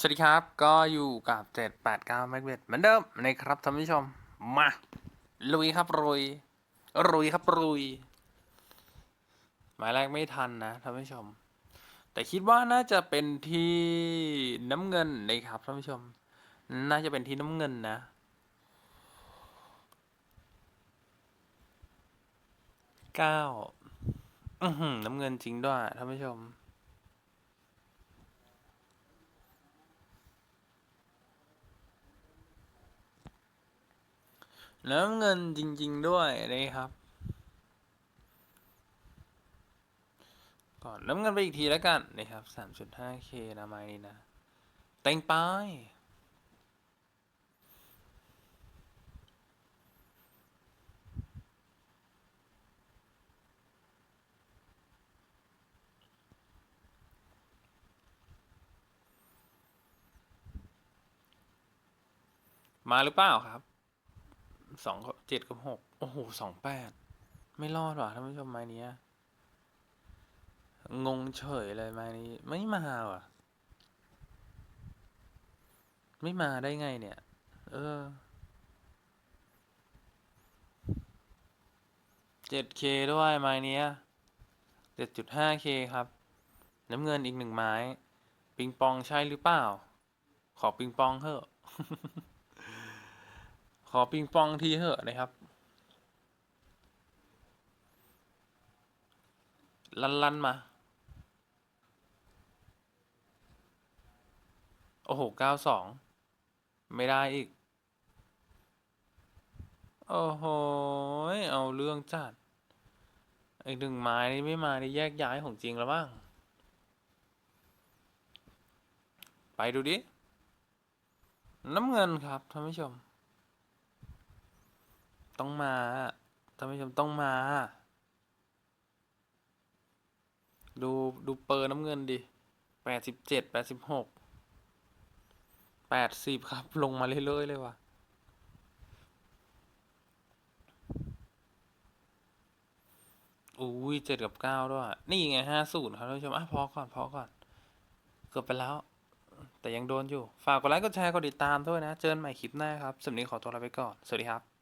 สวัสดีครับ ก็อยู่กับ 789 m a c b e t เหมือนเดิมนะครับท่านผู้ชม มาลุยครับลุยลุยครับลุยหมายแรกไม่ทันนะท่านผู้ชม แต่คิดว่าน่าจะเป็นที่น้ำเงินนะครับท่านผู้ชม น่าจะเป็นที่น้ำเงินนะ เก้า อืน้ำเงินจริงด้วยท่านผู้ชม น้ำเงินจริง ๆ ด้วยนะครับ ก่อนน้ำเงินไปอีกทีแล้วกันนะครับ 3.5k นะไม้นี้นะ เต็งไปมาหรือเปล่าครับ สองเจ็ดกับหกโอ้โหสองแปดไม่รอดว่ะท่านผู้ชมไม้นี้งงเฉยเลยไม้นี้ ไม่มาว่ะ ไม่มาได้ไงเนี่ย เออเจ็ดเคด้วยไม้นี้เจ็ดจุดห้าเคครับ น้ำเงินอีกหนึ่งไม้ ปิงปองใช่หรือเปล่า ขอปิงปองเถอะ ขอปิงปองทีเถอะนะครับ ลันลันมา โอ้โหเก้าสอง ไม่ได้อีก โอ้โห เอาเรื่องจัด อีกหนึ่งไม้นี่ไม่มานี่แยกย้ายของจริงแล้วบ้าง ไปดูดิ น้ำเงินครับท่านผู้ชม ต้องมาท่านผู้ชมต้องมา ดูดูเปอร์น้ำเงินดิแปดสิบเจ็ดแปดสิบหกแปดสิบครับ ลงมาเรื่อยๆเลยว่ะอุ้ยเจ็ดกับเก้าด้วย นี่ไงห้าศูนย์ครับท่านผู้ชมอะพอก่อนพอก่อน เกือบไปแล้ว แต่ยังโดนอยู่ ฝากกดไลค์กดแชร์กดติดตามด้วยนะ เจอกันใหม่คลิปหน้าครับสำหรับนี้ขอตัวลาไปก่อน สวัสดีครับ